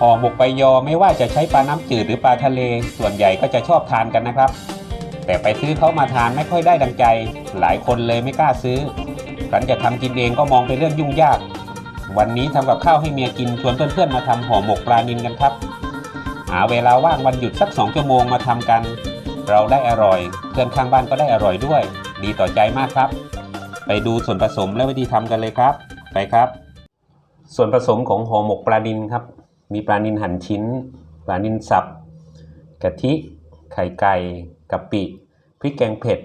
ห่อหมกใบยอไม่ว่าจะใช้ปลาน้ำจืดหรือปลาทะเล ส่วนใหญ่ก็จะชอบทานกันนะครับ แต่ไปซื้อเขามาทานไม่ค่อยได้ดังใจ หลายคนเลยไม่กล้าซื้อครั้นจะทำกินเองก็มองเป็นเรื่องยุ่งยาก วันนี้ทำกับข้าวให้เมียกินชวนเพื่อนๆมาทำห่อหมกปลานิลกันครับ หาเวลาว่างวันหยุดสักสองชั่วโมงมาทำกัน เราได้อร่อย เพื่อนข้างบ้านก็ได้อร่อยด้วย ดีต่อใจมากครับ ไปดูส่วนผสมและวิธีทำกันเลยครับ ไปครับ ส่วนผสมของห่อหมกปลานิลครับ มีปลานิลหั่นชิ้น ปลานิลสับ กะทิ ไข่ไก่กะปิ พริกแกงเผ็ด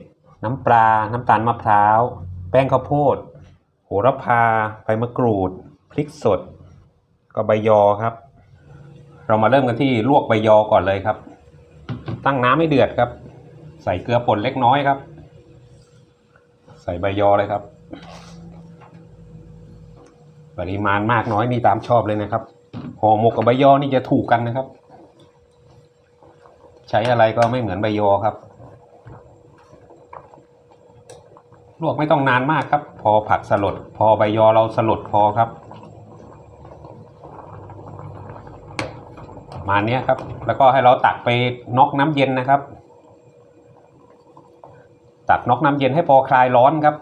น้ำปลา น้ำตาลมะพร้าว แป้งข้าวโพด โหระพา ใบมะกรูด พริกสด ก็ใบยอครับ เรามาเริ่มกันที่ลวกใบยอก่อนเลยครับ ตั้งน้ำให้เดือดครับ ใส่เกลือป่นเล็กน้อยครับ ใส่ใบยอเลยครับ ปริมาณมากน้อยนี่ตามชอบเลยนะครับห่อหมกกับใบยอนี่จะถูกกันนะครับ ใช้อะไรก็ไม่เหมือนใบยอครับ ลวกไม่ต้องนานมากครับ พอผักสลด พอใบยอเราสลดพอครับมาเนี้ยครับ แล้วก็ให้เราตักไปน็อกน้ำเย็นนะครับ ตักน็อกน้ำเย็นให้พอคลายร้อนครับ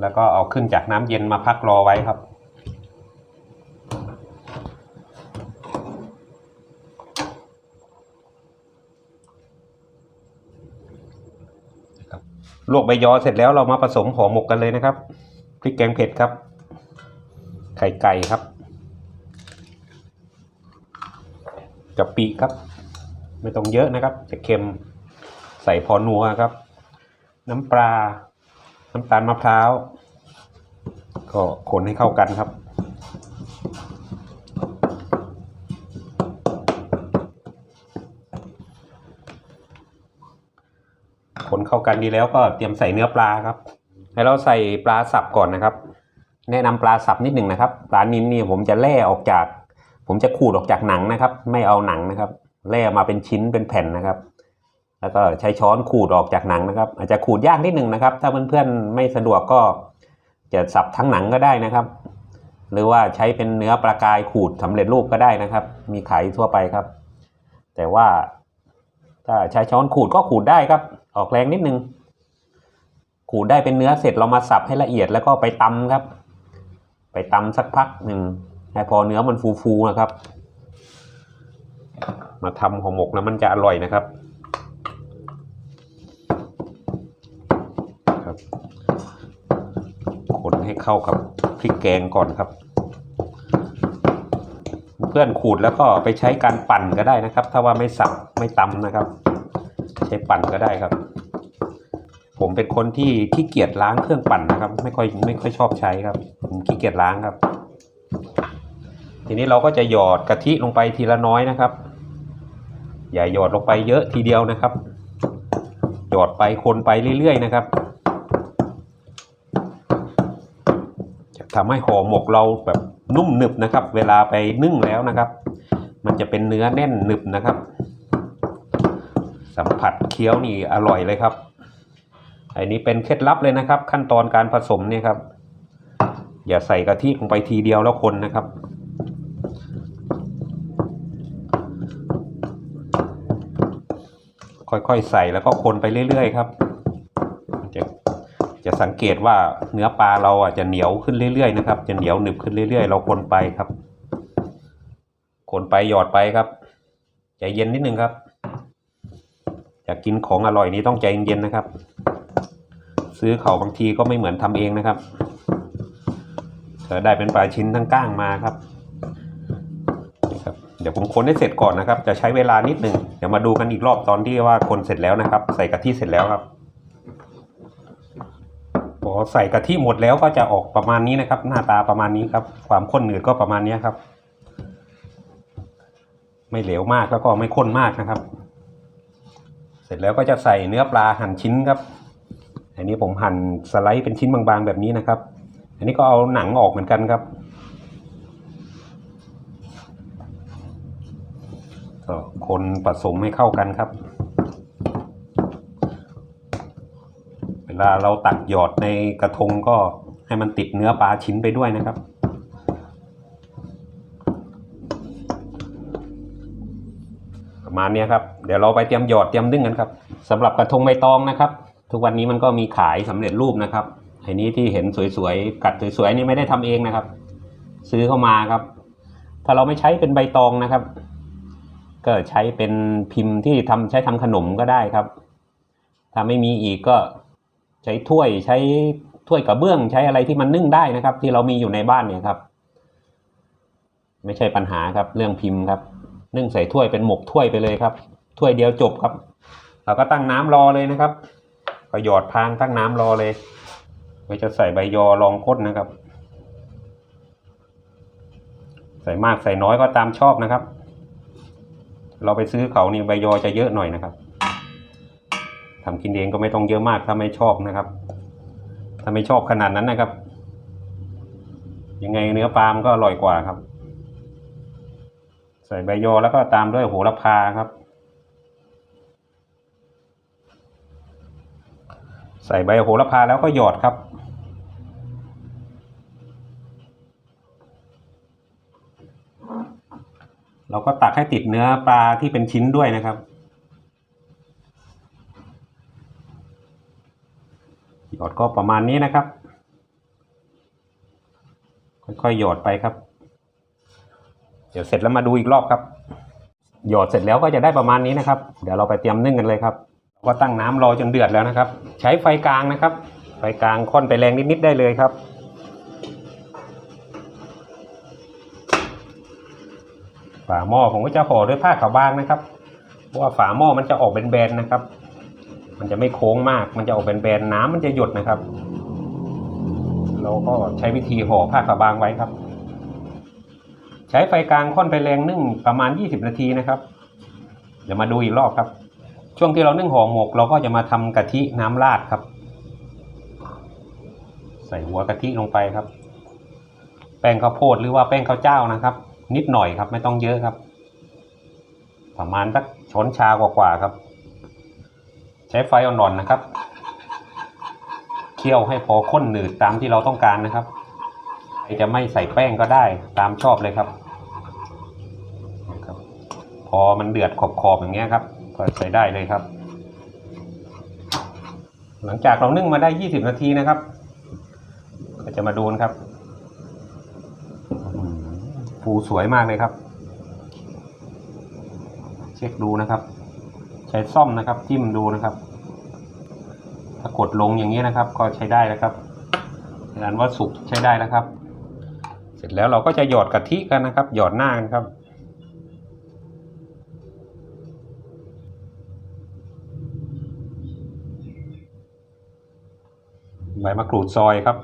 แล้วก็เอาขึ้นจากน้ำเย็นมาพักรอไว้ครับ ลวกใบยอเสร็จแล้วเรามาผสมห่อหมกกันเลยนะครับพริกแกงเผ็ดครับ ไข่ไก่ครับกะปิครับ ไม่ต้องเยอะนะครับ จะเค็มใส่พอนัวครับ น้ำปลา น้ำตาลมะพร้าว ก็คนให้เข้ากันครับ เข้ากันดีแล้วก็เตรียมใส่เนื้อปลาครับ ให้เราใส่ปลาสับก่อนนะครับ แนะนำปลาสับนิดหนึ่งนะครับปลานิลนี่ผมจะแล่ออกจาก ผมจะขูดออกจากหนังนะครับ ไม่เอาหนังนะครับแล่มาเป็นชิ้นเป็นแผ่นนะครับ แล้วก็ใช้ช้อนขูดออกจากหนังนะครับ อาจจะขูดยากนิดหนึ่งนะครับ ถ้าเพื่อนๆไม่สะดวกก็จะสับทั้งหนังก็ได้นะครับ หรือว่าใช้เป็นเนื้อปลากายขูดสำเร็จรูปก็ได้นะครับ มีขายทั่วไปครับ แต่ว่าถ้าใช้ช้อนขูดก็ขูดได้ครับ ออกแรงนิดนึง ขูดได้เป็นเนื้อเสร็จเรามาสับให้ละเอียดแล้วก็ไปตำครับ ไปตำสักพักหนึ่งให้พอเนื้อมันฟูๆนะครับ มาทำห่อหมกแล้วมันจะอร่อยนะครับครับ คนให้เข้ากับพริกแกงก่อนครับ เพื่อนขูดแล้วก็ไปใช้การปั่นก็ได้นะครับ ถ้าว่าไม่สับไม่ตำนะครับ ใช้ปั่นก็ได้ครับ ผมเป็นคนที่ขี้เกียจล้างเครื่องปั่นนะครับ ไม่ค่อยไม่ค่อยชอบใช้ครับ ผมขี้เกียจล้างครับ ทีนี้เราก็จะหยอดกะทิลงไปทีละน้อยนะครับ อย่าหยอดลงไปเยอะทีเดียวนะครับ หยอดไปคนไปเรื่อยๆนะครับจะทำให้ห่อหมกเราแบบนุ่มหนึบนะครับ เวลาไปนึ่งแล้วนะครับ มันจะเป็นเนื้อแน่นหนึบนะครับ สัมผัสเคี้ยวนี่อร่อยเลยครับ อันนี้เป็นเคล็ดลับเลยนะครับ ขั้นตอนการผสมเนี่ยครับ อย่าใส่กะทิลงไปทีเดียวแล้วคนนะครับ ค่อยๆใส่แล้วก็คนไปเรื่อยๆครับ จะจะสังเกตว่าเนื้อปลาเราอะจะเหนียวขึ้นเรื่อยๆนะครับ จะเหนียวหนึบขึ้นเรื่อยๆ เราคนไปครับ คนไปหยอดไปครับใจเย็นนิดนึงครับ อยากกินของอร่อยนี้ต้องใจเย็นๆนะครับ ซื้อเขาบางทีก็ไม่เหมือนทำเองนะครับเธอได้เป็นปลาชิ้นทั้งก้างมาครับเดี๋ยวผมคนให้เสร็จก่อนนะครับ จะใช้เวลานิดหนึ่งเดี๋ยวมาดูกันอีกรอบตอนที่ว่าคนเสร็จแล้วนะครับ ใส่กะทิเสร็จแล้วครับพอใส่กะทิหมดแล้วก็จะออกประมาณนี้นะครับ หน้าตาประมาณนี้ครับ ความข้นหนืดก็ประมาณนี้ครับ ไม่เหลวมากแล้วก็ไม่ข้นมากนะครับ ร็จแล้วก็จะใส่เนื้อปลาหั่นชิ้นครับ อันนี้ผมหั่นสไลด์เป็นชิ้นบางๆแบบนี้นะครับ อันนี้ก็เอาหนังออกเหมือนกันครับก็คนผสมให้เข้ากันครับ เวลาเราตักหยอดในกระทงก็ให้มันติดเนื้อปลาชิ้นไปด้วยนะครับ ประมาณเนี้ยครับเดี๋ยวเราไปเตรียมหยอดเตรียมนึ่งกันครับสำหรับกระทงใบตองนะครับ ทุกวันนี้มันก็มีขายสำเร็จรูปนะครับไอ้นี้ที่เห็นสวยๆกัดสวยๆนี่ไม่ได้ทำเองนะครับ ซื้อเข้ามาครับ ถ้าเราไม่ใช้เป็นใบตองนะครับ ก็ใช้เป็นพิมพ์ที่ทำใช้ทำขนมก็ได้ครับ ถ้าไม่มีอีกก็ใช้ถ้วยใช้ถ้วยกระเบื้องใช้อะไรที่มันนึ่งได้นะครับ ที่เรามีอยู่ในบ้านเนี่ยครับ ไม่ใช่ปัญหาครับเรื่องพิมพ์ครับ นึ่งใส่ถ้วยเป็นหมกถ้วยไปเลยครับ ถ้วยเดียวจบครับ เราก็ตั้งน้ำรอเลยนะครับ ก็หยอดพางตั้งน้ำรอเลยเราจะใส่ใบยอรองก้นนะครับ ใส่มากใส่น้อยก็ตามชอบนะครับ เราไปซื้อเขานี่ใบยอจะเยอะหน่อยนะครับทำกินเองก็ไม่ต้องเยอะมากถ้าไม่ชอบนะครับ ถ้าไม่ชอบขนาดนั้นนะครับ ยังไงเนื้อปลามนก็อร่อยกว่าครับ ใส่ใบยอแล้วก็ตามด้วยโหระพาครับ ใส่ใบโหระพาแล้วก็หยอดครับ เราก็ตักให้ติดเนื้อปลาที่เป็นชิ้นด้วยนะครับหยอดก็ประมาณนี้นะครับ ค่อยๆหยอดไปครับ เดี๋ยวเสร็จแล้วมาดูอีกรอบครับหยอดเสร็จแล้วก็จะได้ประมาณนี้นะครับ เดี๋ยวเราไปเตรียมนึ่งกันเลยครับก็ตั้งน้ำรอจนเดือดแล้วนะครับ ใช้ไฟกลางนะครับ ไฟกลางค่อนไปแรงนิดๆได้เลยครับฝาหม้อผมก็จะห่อด้วยผ้าขาวบางนะครับเพราะว่าฝาหม้อมันจะออกเป็นแบนๆนะครับ มันจะไม่โค้งมาก มันจะออกเป็นแบนๆน้ำมันจะหยดนะครับ เราก็ใช้วิธีห่อผ้าขาวบางไว้ครับ ใช้ไฟกลางค่อนไปแรงนึ่งประมาณ 20 นาทีนะครับ เดี๋ยวมาดูอีกรอบครับ ช่วงที่เรานึ่งห่อหมก เราก็จะมาทำกะทิน้ำราดครับ ใส่หัวกะทิลงไปครับ แป้งข้าวโพดหรือว่าแป้งข้าวเจ้านะครับ นิดหน่อยครับ ไม่ต้องเยอะครับ ประมาณสักช้อนชากว่าๆครับ ใช้ไฟอ่อนๆนะครับ เคี่ยวให้พอข้นหนืดตามที่เราต้องการนะครับ จะไม่ใส่แป้งก็ได้ตามชอบเลยครับนะครับ พอมันเดือดขอบๆอย่างเงี้ยครับ ก็ใส่ได้เลยครับ หลังจากเรานึ่งมาได้ 20 นาทีนะครับ ก็จะมาดูนะครับฟูสวยมากเลยครับ เช็คดูนะครับ ใช้ซ่อมนะครับ จิ้มดูนะครับ ถ้ากดลงอย่างนี้นะครับ ก็ใช้ได้แล้วครับงานว่าสุกใช้ได้แล้วครับ เสร็จแล้วเราก็จะหยอดกะทิกันนะครับ หยอดหน้ากันครับ ใบมะกรูดซอยครับ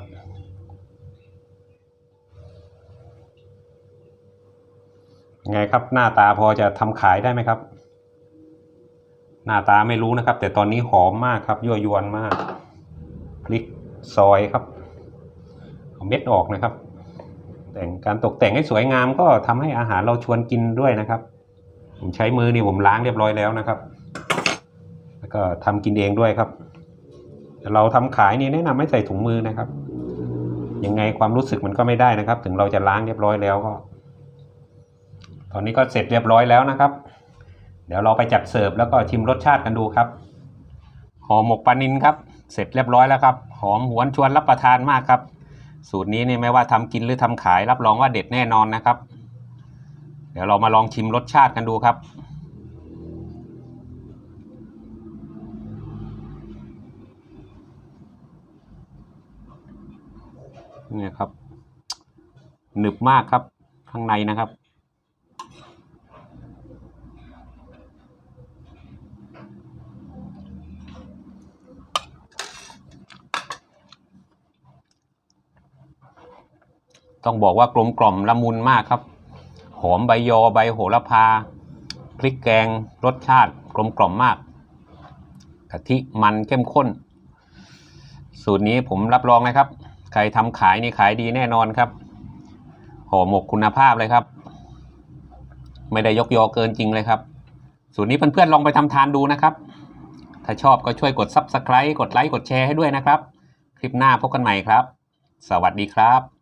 ไงครับหน้าตาพอจะทำขายได้ไหมครับ หน้าตาไม่รู้นะครับ แต่ตอนนี้หอมมากครับยั่วยวนมากพริกซอยครับเอาเม็ดออกนะครับ แต่ง การตกแต่งให้สวยงามก็ทำให้อาหารเราชวนกินด้วยนะครับ ผมใช้มือนี่ผมล้างเรียบร้อยแล้วนะครับ แล้วก็ทำกินเองด้วยครับ เราทำขายนี่แนะนำให้ใส่ถุงมือนะครับ ยังไงความรู้สึกมันก็ไม่ได้นะครับ ถึงเราจะล้างเรียบร้อยแล้วก็ ตอนนี้ก็เสร็จเรียบร้อยแล้วนะครับ เดี๋ยวเราไปจัดเสิร์ฟแล้วก็ชิมรสชาติกันดูครับห่อหมกปลานินครับ เสร็จเรียบร้อยแล้วครับ หอมหวนชวนรับประทานมากครับ สูตรนี้นี่ไม่ว่าทำกินหรือทำขายรับรองว่าเด็ดแน่นอนนะครับ เดี๋ยวเรามาลองชิมรสชาติกันดูครับ เนี่ยครับ หนึบมากครับข้างในนะครับ ต้องบอกว่ากลมกล่อมละมุนมากครับ หอมใบยอใบโหระพา พริกแกงรสชาติกลมกล่อมมากกะทิมันเข้มข้น สูตรนี้ผมรับรองนะครับ ใครทำขายนี่ขายดีแน่นอนครับห่อหมกคุณภาพเลยครับ ไม่ได้ยกยอเกินจริงเลยครับ สูตรนี้เพื่อนๆลองไปทำทานดูนะครับ ถ้าชอบก็ช่วยกด Subscribe กดไลค์กดแชร์ให้ด้วยนะครับ คลิปหน้าพบกันใหม่ครับ สวัสดีครับ